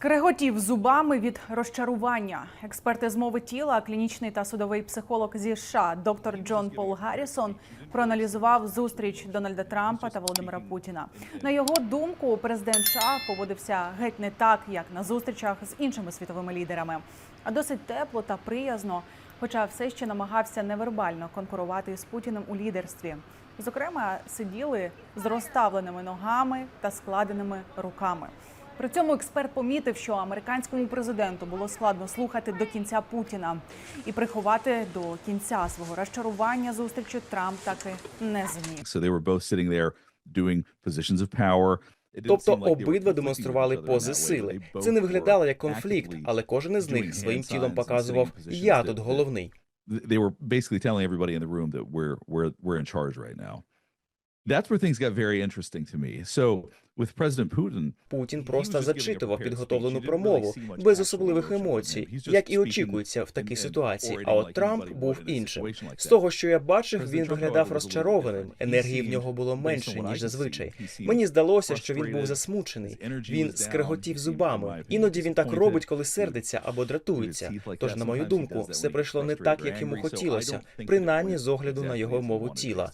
Скреготів зубами від розчарування. Експерти з мови тіла, клінічний та судовий психолог зі США доктор Джон Пол Гаррісон проаналізував зустріч Дональда Трампа та Володимира Путіна. На його думку, президент США поводився геть не так, як на зустрічах з іншими світовими лідерами, а досить тепло та приязно, хоча все ще намагався невербально конкурувати з Путіним у лідерстві. Зокрема, сиділи з розставленими ногами та складеними руками. При цьому експерт помітив, що американському президенту було складно слухати до кінця Путіна і приховати до кінця свого розчарування зустрічі Трамп таки не зміг. So they were both sitting there doing positions of power. It didn't Тобто обидва демонстрували пози сили. Це не виглядало як конфлікт, але кожен із них своїм тілом показував я тут головний. They were basically telling everybody in the room that we're we're we're in charge right now. That's where things got very interesting to me. So with President Putin, Путін просто зачитував підготовлену промову без особливих емоцій, як і очікується в такій ситуації. А от Трамп був іншим. З того, що я бачив, він виглядав розчарованим. Енергії в нього було менше ніж зазвичай. Мені здалося, що він був засмучений. Він скреготів зубами. Іноді він так робить, коли сердиться або дратується. Тож, на мою думку, все пройшло не так, як йому хотілося, принаймні з огляду на його мову тіла.